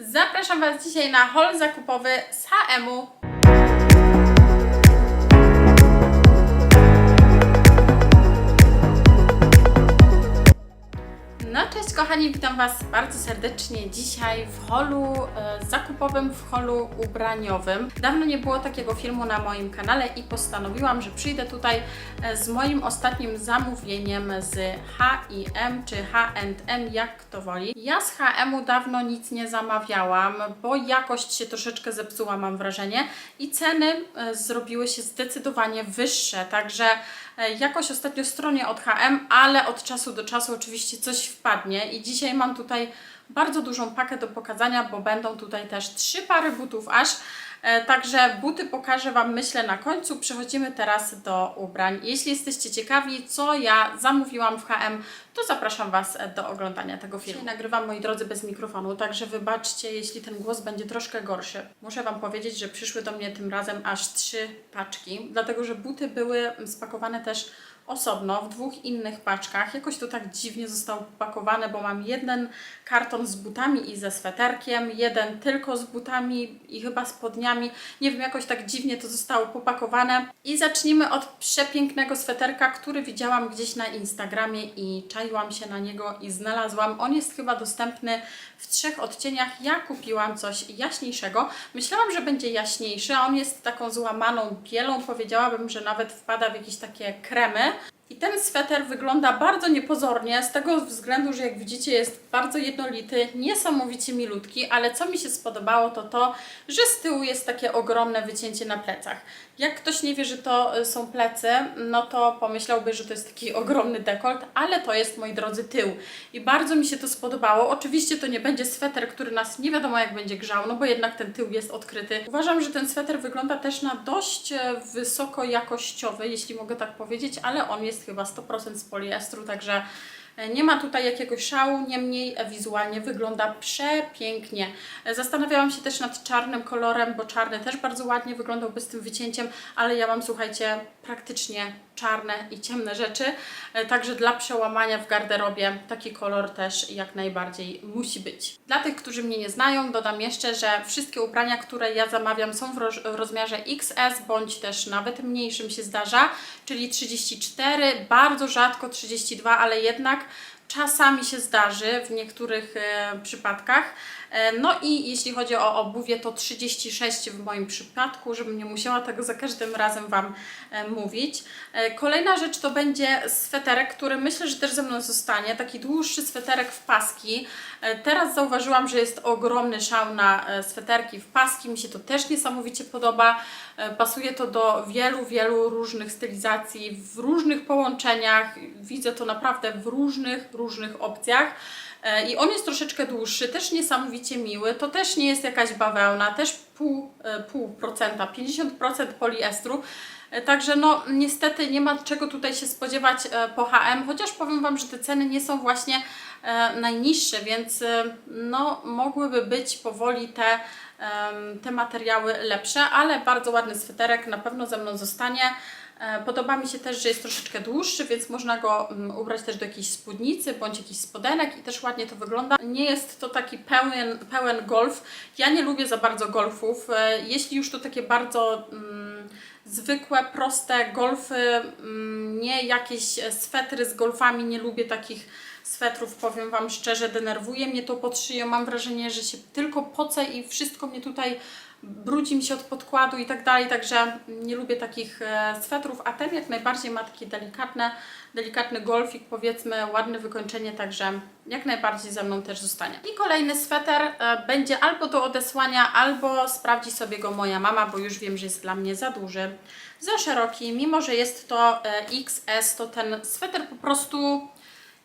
Zapraszam Was dzisiaj na haul zakupowy z H&M-u. Cześć kochani, witam Was bardzo serdecznie dzisiaj w holu e, zakupowym, w holu ubraniowym. Dawno nie było takiego filmu na moim kanale i postanowiłam, że przyjdę tutaj e, z moim ostatnim zamówieniem z H&M czy H&M, jak kto woli. Ja z H&M-u dawno nic nie zamawiałam, bo jakość się troszeczkę zepsuła mam wrażenie i ceny e, zrobiły się zdecydowanie wyższe, także E, Jakoś ostatnio stronie od HM, ale od czasu do czasu oczywiście coś wpadnie i dzisiaj mam tutaj bardzo dużą pakę do pokazania, bo będą tutaj też trzy pary butów aż. E, Także buty pokażę Wam myślę na końcu. Przechodzimy teraz do ubrań. Jeśli jesteście ciekawi, co ja zamówiłam w HM, to zapraszam Was do oglądania tego filmu. Dzisiaj nagrywam, moi drodzy, bez mikrofonu, także wybaczcie, jeśli ten głos będzie troszkę gorszy. Muszę Wam powiedzieć, że przyszły do mnie tym razem aż trzy paczki, dlatego że buty były spakowane też osobno w dwóch innych paczkach. Jakoś to tak dziwnie zostało pakowane, bo mam jeden karton z butami i ze sweterkiem, jeden tylko z butami i chyba spodniami. Nie wiem, jakoś tak dziwnie to zostało popakowane. I zacznijmy od przepięknego sweterka, który widziałam gdzieś na Instagramie i czaiłam się na niego i znalazłam. On jest chyba dostępny w trzech odcieniach. Ja kupiłam coś jaśniejszego. Myślałam, że będzie jaśniejszy, a on jest taką złamaną bielą. Powiedziałabym, że nawet wpada w jakieś takie kremy. I ten sweter wygląda bardzo niepozornie, z tego względu, że jak widzicie jest bardzo jednolity, niesamowicie milutki, ale co mi się spodobało to to, że z tyłu jest takie ogromne wycięcie na plecach. Jak ktoś nie wie, że to y, są plecy, no to pomyślałby, że to jest taki ogromny dekolt, ale to jest, moi drodzy, tył. I bardzo mi się to spodobało. Oczywiście to nie będzie sweter, który nas nie wiadomo jak będzie grzał, no bo jednak ten tył jest odkryty. Uważam, że ten sweter wygląda też na dość e, wysoko jakościowy, jeśli mogę tak powiedzieć, ale on jest chyba 100% z poliestru, także e, nie ma tutaj jakiegoś szału, niemniej e, wizualnie wygląda przepięknie. E, Zastanawiałam się też nad czarnym kolorem, bo czarny też bardzo ładnie wyglądałby z tym wycięciem, ale ja mam, słuchajcie, praktycznie czarne i ciemne rzeczy, także dla przełamania w garderobie taki kolor też jak najbardziej musi być. Dla tych, którzy mnie nie znają, dodam jeszcze, że wszystkie ubrania, które ja zamawiam są w rozmiarze XS, bądź też nawet mniejszym się zdarza, czyli 34, bardzo rzadko 32, ale jednak czasami się zdarzy w niektórych e, przypadkach. E, No i jeśli chodzi o obuwie, to 36 w moim przypadku, żebym nie musiała tego za każdym razem Wam e, mówić. E, Kolejna rzecz to będzie sweterek, który myślę, że też ze mną zostanie. Taki dłuższy sweterek w paski. Teraz zauważyłam, że jest ogromny szał na sweterki w paski. Mi się to też niesamowicie podoba. Pasuje to do wielu, wielu różnych stylizacji, w różnych połączeniach. Widzę to naprawdę w różnych, różnych opcjach. E, I on jest troszeczkę dłuższy, też niesamowicie miły. To też nie jest jakaś bawełna, też pół, e, pół procenta, 50% poliestru. E, Także no niestety nie ma czego tutaj się spodziewać po HM, chociaż powiem Wam, że te ceny nie są właśnie najniższe, więc no mogłyby być powoli te, te materiały lepsze, ale bardzo ładny sweterek na pewno ze mną zostanie. E, Podoba mi się też, że jest troszeczkę dłuższy, więc można go mm, ubrać też do jakiejś spódnicy bądź jakichś spodenek i też ładnie to wygląda. Nie jest to taki pełen, pełen golf. Ja nie lubię za bardzo golfów. E, Jeśli już to takie bardzo mm, zwykłe, proste golfy, mm, nie jakieś swetry z golfami, nie lubię takich swetrów, powiem Wam szczerze, denerwuje mnie to pod szyją. Mam wrażenie, że się tylko pocę i wszystko mnie tutaj brudzi mi się od podkładu i tak dalej, także nie lubię takich e, swetrów, a ten jak najbardziej ma takie delikatne, delikatny golfik, powiedzmy, ładne wykończenie, także jak najbardziej ze mną też zostanie. I kolejny sweter e, będzie albo do odesłania, albo sprawdzi sobie go moja mama, bo już wiem, że jest dla mnie za duży, za szeroki, mimo że jest to e, XS, to ten sweter po prostu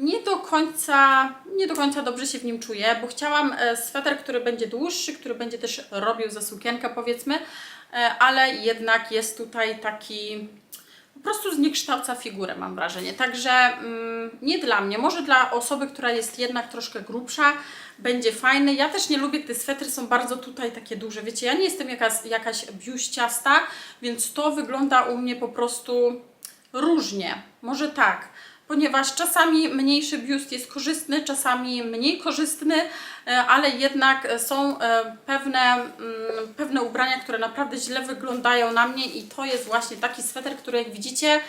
nie do końca, nie do końca dobrze się w nim czuję, bo chciałam e, sweter, który będzie dłuższy, który będzie też robił za sukienkę powiedzmy, e, ale jednak jest tutaj taki po prostu zniekształca figurę mam wrażenie. Także mm, nie dla mnie, może dla osoby, która jest jednak troszkę grubsza, będzie fajny. Ja też nie lubię, gdy swetry są bardzo tutaj takie duże. Wiecie, ja nie jestem jakaś, jakaś biuściasta, więc to wygląda u mnie po prostu różnie. Może tak. Ponieważ czasami mniejszy biust jest korzystny, czasami mniej korzystny, e, ale jednak są e, pewne, mm, pewne ubrania, które naprawdę źle wyglądają na mnie i to jest właśnie taki sweter, który jak widzicie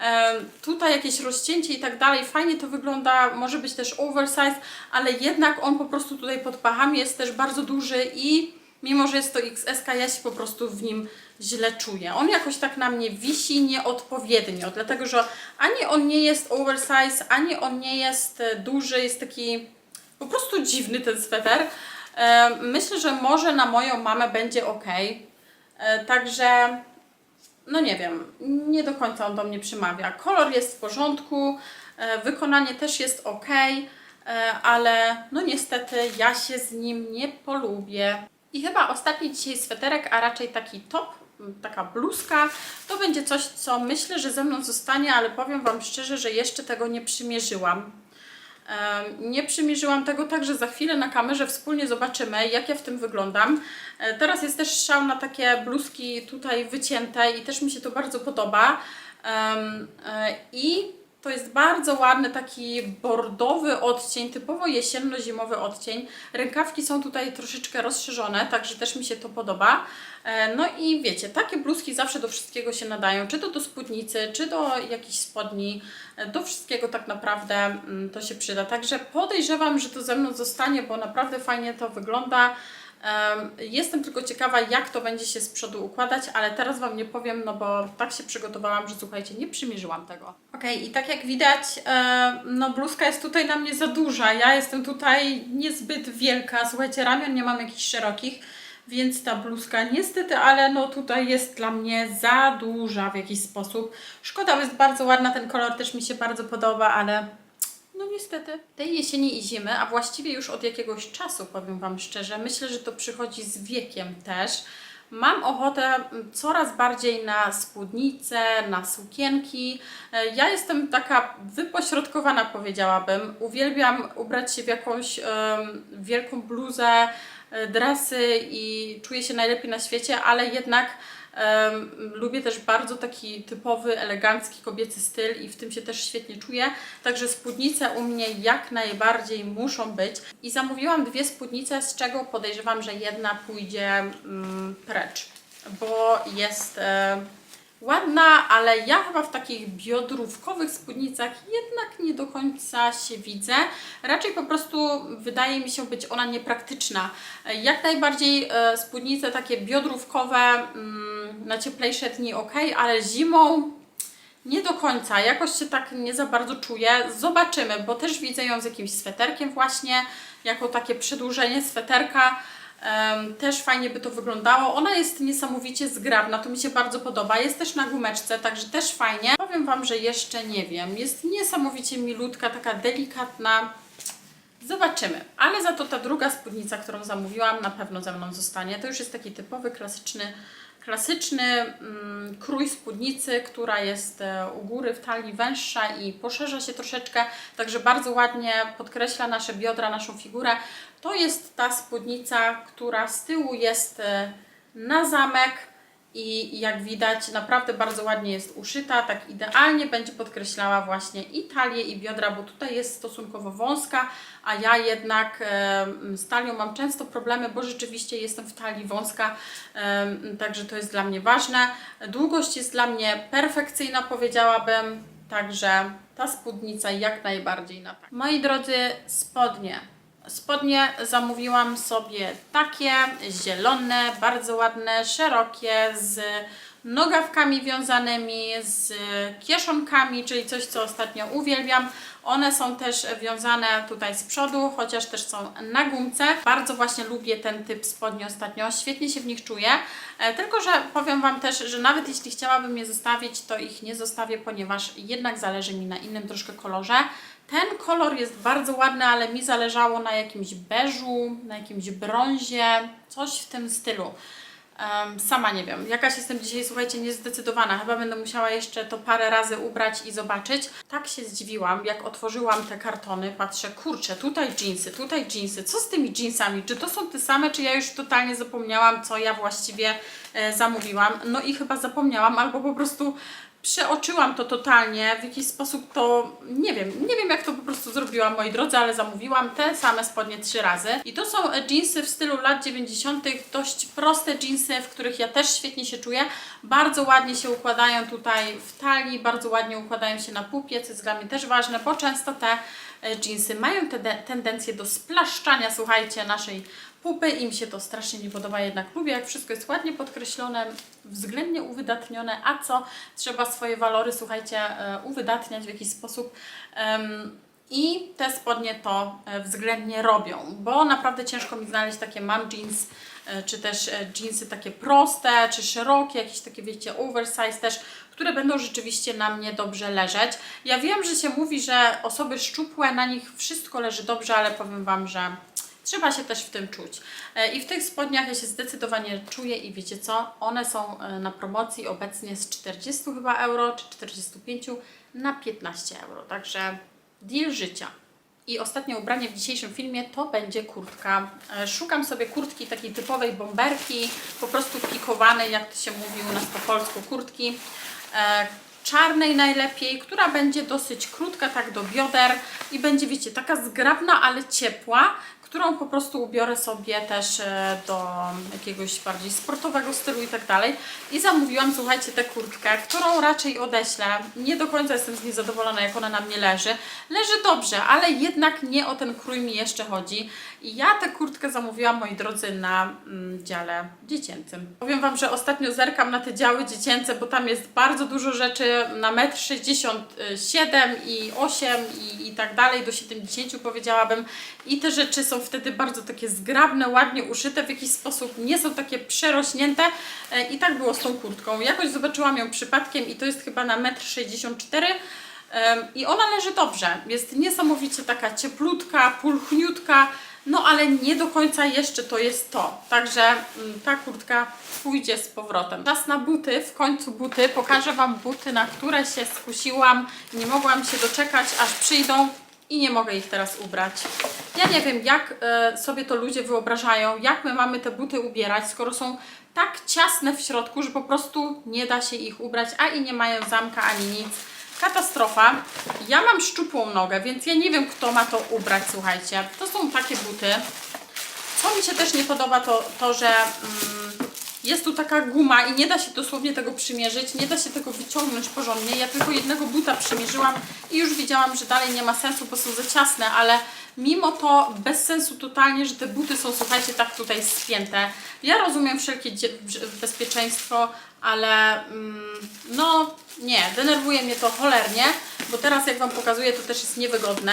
e, tutaj jakieś rozcięcie i tak dalej, fajnie to wygląda, może być też oversize, ale jednak on po prostu tutaj pod pachami jest też bardzo duży i mimo, że jest to XS, ja się po prostu w nim źle czuję. On jakoś tak na mnie wisi nieodpowiednio, dlatego że ani on nie jest oversize, ani on nie jest e, duży, jest taki po prostu dziwny ten sweter. E, Myślę, że może na moją mamę będzie ok. E, Także no nie wiem, nie do końca on do mnie przemawia. Kolor jest w porządku, wykonanie też jest ok, ale no niestety ja się z nim nie polubię. I chyba ostatni dzisiaj sweterek, a raczej taki top, taka bluzka, to będzie coś, co myślę, że ze mną zostanie, ale powiem Wam szczerze, że jeszcze tego nie przymierzyłam. Nie przymierzyłam tego, także za chwilę na kamerze wspólnie zobaczymy, jak ja w tym wyglądam. E, Teraz jest też szał na takie bluzki tutaj wycięte i też mi się to bardzo podoba. E, I to jest bardzo ładny taki bordowy odcień, typowo jesienno-zimowy odcień. Rękawki są tutaj troszeczkę rozszerzone, także też mi się to podoba. E, No i wiecie, takie bluzki zawsze do wszystkiego się nadają, czy to do spódnicy, czy do jakichś spodni, e, do wszystkiego tak naprawdę mm, to się przyda. Także podejrzewam, że to ze mną zostanie, bo naprawdę fajnie to wygląda. Em, Jestem tylko ciekawa, jak to będzie się z przodu układać, ale teraz Wam nie powiem, no bo tak się przygotowałam, że słuchajcie, nie przymierzyłam tego. Okej, i tak jak widać, no bluzka jest tutaj na mnie za duża. Ja jestem tutaj niezbyt wielka. Słuchajcie, ramion nie mam jakichś szerokich, więc ta bluzka niestety, ale no tutaj jest dla mnie za duża w jakiś sposób. Szkoda, bo jest bardzo ładna, ten kolor też mi się bardzo podoba, ale no niestety. Tej jesieni i zimy, a właściwie już od jakiegoś czasu, powiem Wam szczerze, myślę, że to przychodzi z wiekiem też. Mam ochotę coraz bardziej na spódnice, na sukienki. E, Ja jestem taka wypośrodkowana, powiedziałabym. Uwielbiam ubrać się w jakąś em, wielką bluzę, e, dresy i czuję się najlepiej na świecie, ale jednak Em, lubię też bardzo taki typowy, elegancki, kobiecy styl i w tym się też świetnie czuję. Także spódnice u mnie jak najbardziej muszą być. I zamówiłam dwie spódnice, z czego podejrzewam, że jedna pójdzie mm, precz, bo jest e, ładna, ale ja chyba w takich biodrówkowych spódnicach jednak nie do końca się widzę. Raczej po prostu wydaje mi się być ona niepraktyczna. Jak najbardziej e, spódnice takie biodrówkowe mm, na cieplejsze dni ok, ale zimą nie do końca. Jakoś się tak nie za bardzo czuję. Zobaczymy, bo też widzę ją z jakimś sweterkiem właśnie, jako takie przedłużenie sweterka. Też fajnie by to wyglądało. Ona jest niesamowicie zgrabna, to mi się bardzo podoba. Jest też na gumeczce, także też fajnie. Powiem Wam, że jeszcze nie wiem. Jest niesamowicie milutka, taka delikatna. Zobaczymy. Ale za to ta druga spódnica, którą zamówiłam, na pewno ze mną zostanie. To już jest taki typowy, klasyczny, klasyczny mm, krój spódnicy, która jest e, u góry w talii węższa i poszerza się troszeczkę, także bardzo ładnie podkreśla nasze biodra, naszą figurę. To jest ta spódnica, która z tyłu jest e, na zamek i jak widać naprawdę bardzo ładnie jest uszyta, tak idealnie będzie podkreślała właśnie i talię i biodra, bo tutaj jest stosunkowo wąska, a ja jednak z talią mam często problemy, bo rzeczywiście jestem w talii wąska, także to jest dla mnie ważne. Długość jest dla mnie perfekcyjna, powiedziałabym, także ta spódnica jak najbardziej na tak. Moi drodzy, spodnie. Spodnie zamówiłam sobie takie zielone, bardzo ładne, szerokie, z nogawkami wiązanymi, z kieszonkami, czyli coś, co ostatnio uwielbiam. One są też wiązane tutaj z przodu, chociaż też są na gumce. Bardzo właśnie lubię ten typ spodni ostatnio, świetnie się w nich czuję. E, Tylko, że powiem Wam też, że nawet jeśli chciałabym je zostawić, to ich nie zostawię, ponieważ jednak zależy mi na innym troszkę kolorze. Ten kolor jest bardzo ładny, ale mi zależało na jakimś beżu, na jakimś brązie, coś w tym stylu. Em, sama nie wiem. Jakaś jestem dzisiaj, słuchajcie, niezdecydowana. Chyba będę musiała jeszcze to parę razy ubrać i zobaczyć. Tak się zdziwiłam, jak otworzyłam te kartony. Patrzę, kurczę, tutaj jeansy, tutaj jeansy. Co z tymi jeansami? Czy to są te same, czy ja już totalnie zapomniałam, co ja właściwie e, zamówiłam? No i chyba zapomniałam, albo po prostu przeoczyłam to totalnie, w jakiś sposób to, nie wiem, nie wiem jak to po prostu zrobiłam, moi drodzy, ale zamówiłam te same spodnie trzy razy. I to są jeansy w stylu lat 90., dość proste jeansy, w których ja też świetnie się czuję. Bardzo ładnie się układają tutaj w talii, bardzo ładnie układają się na pupie, co jest dla mnie też ważne, bo często te jeansy mają te tendencję do splaszczania, słuchajcie, naszej pupy. Im się to strasznie nie podoba, jednak lubię, jak wszystko jest ładnie podkreślone, względnie uwydatnione, a co trzeba swoje walory, słuchajcie, e, uwydatniać w jakiś sposób. I te spodnie to e, względnie robią, bo naprawdę ciężko mi znaleźć takie mom jeans, e, czy też jeansy takie proste, czy szerokie, jakieś takie wiecie, oversize też, które będą rzeczywiście na mnie dobrze leżeć. Ja wiem, że się mówi, że osoby szczupłe, na nich wszystko leży dobrze, ale powiem Wam, że trzeba się też w tym czuć. E, I w tych spodniach ja się zdecydowanie czuję i wiecie co? One są e, na promocji obecnie z 40 chyba euro, czy 45 na 15 euro, także deal życia. I ostatnie ubranie w dzisiejszym filmie to będzie kurtka. E, Szukam sobie kurtki takiej typowej bomberki, po prostu pikowanej, jak to się mówi u nas po polsku, kurtki. Czarnej najlepiej, która będzie dosyć krótka, tak do bioder i będzie, wiecie, taka zgrabna, ale ciepła, którą po prostu ubiorę sobie też e, do jakiegoś bardziej sportowego stylu i tak dalej. I zamówiłam, słuchajcie, tę kurtkę, którą raczej odeślę. Nie do końca jestem z niej zadowolona, jak ona na mnie leży. Leży dobrze, ale jednak nie o ten krój mi jeszcze chodzi. I ja tę kurtkę zamówiłam, moi drodzy, na mm, dziale dziecięcym. Powiem Wam, że ostatnio zerkam na te działy dziecięce, bo tam jest bardzo dużo rzeczy na 1,67 m i 8 i, i tak dalej, do 70 powiedziałabym. I te rzeczy są wtedy bardzo takie zgrabne, ładnie uszyte w jakiś sposób, nie są takie przerośnięte. E, I tak było z tą kurtką. Jakoś zobaczyłam ją przypadkiem i to jest chyba na 1,64 m. I ona leży dobrze. Jest niesamowicie taka cieplutka, pulchniutka, no ale nie do końca jeszcze to jest to. Także mm, ta kurtka pójdzie z powrotem. Czas na buty, w końcu buty. Pokażę Wam buty, na które się skusiłam. Nie mogłam się doczekać, aż przyjdą i nie mogę ich teraz ubrać. Ja nie wiem, jak e, sobie to ludzie wyobrażają, jak my mamy te buty ubierać, skoro są tak ciasne w środku, że po prostu nie da się ich ubrać, a i nie mają zamka ani nic. Katastrofa. Ja mam szczupłą nogę, więc ja nie wiem, kto ma to ubrać, słuchajcie. To są takie buty. Co mi się też nie podoba, to, to że mm, jest tu taka guma i nie da się dosłownie tego przymierzyć, nie da się tego wyciągnąć porządnie. Ja tylko jednego buta przymierzyłam i już widziałam, że dalej nie ma sensu, bo są za ciasne, ale mimo to bez sensu totalnie, że te buty są, słuchajcie, tak tutaj spięte. Ja rozumiem wszelkie bezpieczeństwo, ale mm, no nie, denerwuje mnie to cholernie, bo teraz jak Wam pokazuję, to też jest niewygodne.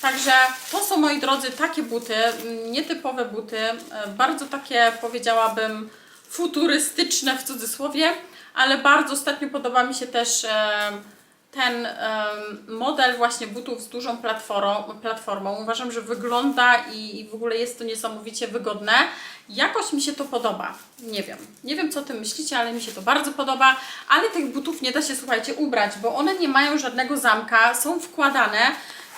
Także to są, moi drodzy, takie buty, mm, nietypowe buty, e, bardzo takie, powiedziałabym, futurystyczne w cudzysłowie, ale bardzo ostatnio podoba mi się też ten model właśnie butów z dużą platformą. Uważam, że wygląda i w ogóle jest to niesamowicie wygodne. Jakoś mi się to podoba. Nie wiem. Nie wiem, co o tym myślicie, ale mi się to bardzo podoba. Ale tych butów nie da się, słuchajcie, ubrać, bo one nie mają żadnego zamka, są wkładane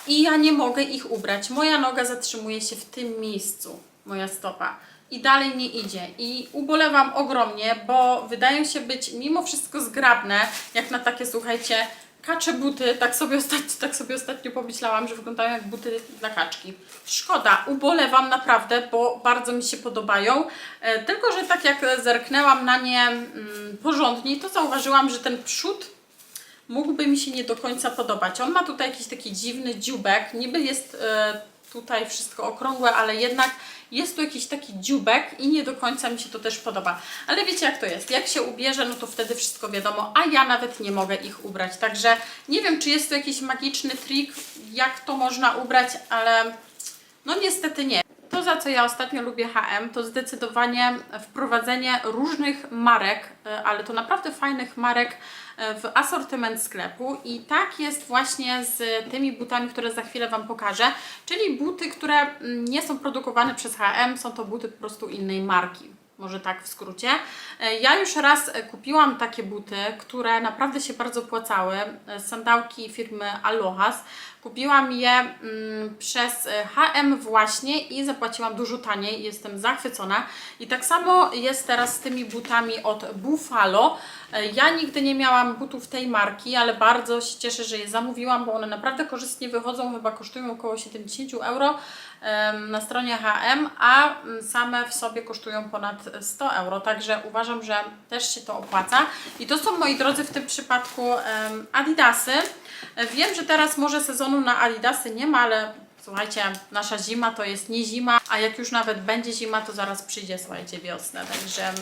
i ja nie mogę ich ubrać. Moja noga zatrzymuje się w tym miejscu, moja stopa. I dalej nie idzie. I ubolewam ogromnie, bo wydają się być mimo wszystko zgrabne, jak na takie, słuchajcie, kacze buty. Tak sobie, ostatnio, tak sobie ostatnio pomyślałam, że wyglądają jak buty dla kaczki. Szkoda, ubolewam naprawdę, bo bardzo mi się podobają. E, tylko, że tak jak zerknęłam na nie mm, porządniej, to zauważyłam, że ten przód mógłby mi się nie do końca podobać. On ma tutaj jakiś taki dziwny dziubek, niby jest e, tutaj wszystko okrągłe, ale jednak jest tu jakiś taki dziubek i nie do końca mi się to też podoba. Ale wiecie jak to jest, jak się ubierze, no to wtedy wszystko wiadomo, a ja nawet nie mogę ich ubrać. Także nie wiem, czy jest to jakiś magiczny trik, jak to można ubrać, ale no niestety nie. To, za co ja ostatnio lubię HM, to zdecydowanie wprowadzenie różnych marek, e, ale to naprawdę fajnych marek e, w asortyment sklepu i tak jest właśnie z tymi butami, które za chwilę Wam pokażę, czyli buty, które mm, nie są produkowane przez HM, są to buty po prostu innej marki. Może tak w skrócie. E, Ja już raz kupiłam takie buty, które naprawdę się bardzo opłacały. E, Sandałki firmy Alohas, Kupiłam je mm, przez H&M właśnie i zapłaciłam dużo taniej. Jestem zachwycona. I tak samo jest teraz z tymi butami od Buffalo. Ja nigdy nie miałam butów tej marki, ale bardzo się cieszę, że je zamówiłam, bo one naprawdę korzystnie wychodzą. Chyba kosztują około 70 euro na stronie H&M, a mm, same w sobie kosztują ponad 100 euro. Także uważam, że też się to opłaca. I to są, moi drodzy, w tym przypadku Adidasy. Wiem, że teraz może sezonu na Adidasy nie ma, ale słuchajcie, nasza zima to jest nie zima, a jak już nawet będzie zima, to zaraz przyjdzie, słuchajcie, wiosna. Także e,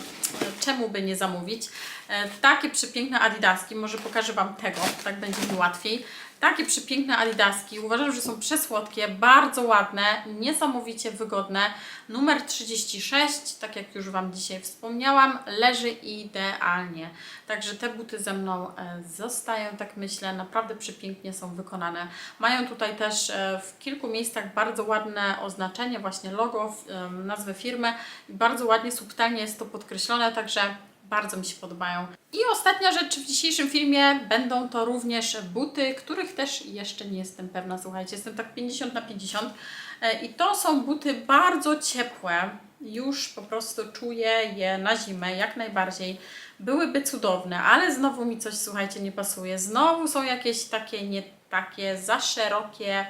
czemu by nie zamówić? E, Takie przepiękne Adidaski, może pokażę Wam tego, tak będzie mi łatwiej. Takie przepiękne Adidaski, uważam, że są przesłodkie, bardzo ładne, niesamowicie wygodne. Numer 36, tak jak już Wam dzisiaj wspomniałam, leży idealnie. Także te buty ze mną e, zostają, tak myślę, naprawdę przepięknie są wykonane. Mają tutaj też e, w kilku miejscach bardzo ładne oznaczenie, właśnie logo, em, nazwę firmy bardzo ładnie, subtelnie jest to podkreślone, także bardzo mi się podobają. I ostatnia rzecz w dzisiejszym filmie będą to również buty, których też jeszcze nie jestem pewna. Słuchajcie, jestem tak 50 na 50. E, I to są buty bardzo ciepłe. Już po prostu czuję je na zimę, jak najbardziej. Byłyby cudowne, ale znowu mi coś, słuchajcie, nie pasuje. Znowu są jakieś takie, nie takie za szerokie,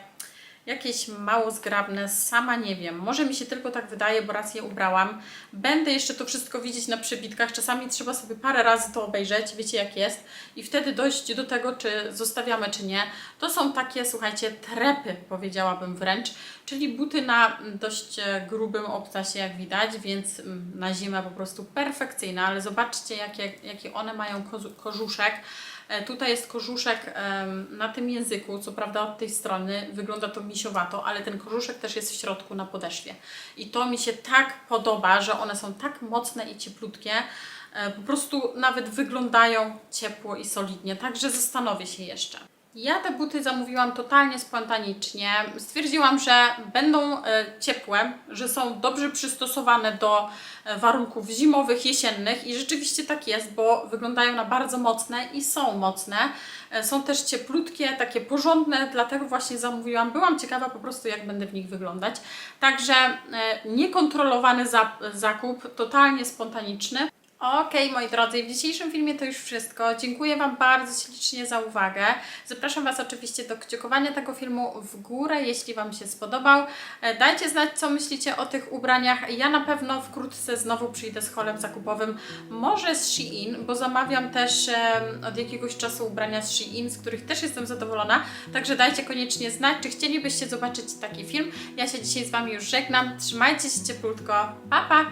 jakieś mało zgrabne, sama nie wiem. Może mi się tylko tak wydaje, bo raz je ubrałam. Będę jeszcze to wszystko widzieć na przebitkach. Czasami trzeba sobie parę razy to obejrzeć, wiecie jak jest, i wtedy dojść do tego, czy zostawiamy, czy nie. To są takie, słuchajcie, trepy, powiedziałabym wręcz, czyli buty na mm, dość e, grubym obcasie, jak widać, więc mm, na zimę po prostu perfekcyjne, ale zobaczcie, jakie, jakie one mają kozu- kożuszek. E, Tutaj jest kożuszek em, na tym języku, co prawda od tej strony wygląda to misiowato, ale ten kożuszek też jest w środku na podeszwie. I to mi się tak podoba, że one są tak mocne i cieplutkie, e, po prostu nawet wyglądają ciepło i solidnie, także zastanowię się jeszcze. Ja te buty zamówiłam totalnie spontanicznie. Stwierdziłam, że będą e, ciepłe, że są dobrze przystosowane do e, warunków zimowych, jesiennych i rzeczywiście tak jest, bo wyglądają na bardzo mocne i są mocne. E, Są też cieplutkie, takie porządne, dlatego właśnie zamówiłam. Byłam ciekawa po prostu, jak będę w nich wyglądać. Także niekontrolowany za- zakup, totalnie spontaniczny. Okej, moi drodzy, w dzisiejszym filmie to już wszystko. Dziękuję Wam bardzo ślicznie za uwagę. Zapraszam Was oczywiście do kciukowania tego filmu w górę, jeśli Wam się spodobał. E, Dajcie znać, co myślicie o tych ubraniach. Ja na pewno wkrótce znowu przyjdę z holem zakupowym, może z Shein, bo zamawiam też od jakiegoś czasu ubrania z Shein, z których też jestem zadowolona. Także dajcie koniecznie znać, czy chcielibyście zobaczyć taki film. Ja się dzisiaj z Wami już żegnam. Trzymajcie się cieplutko. Pa, pa!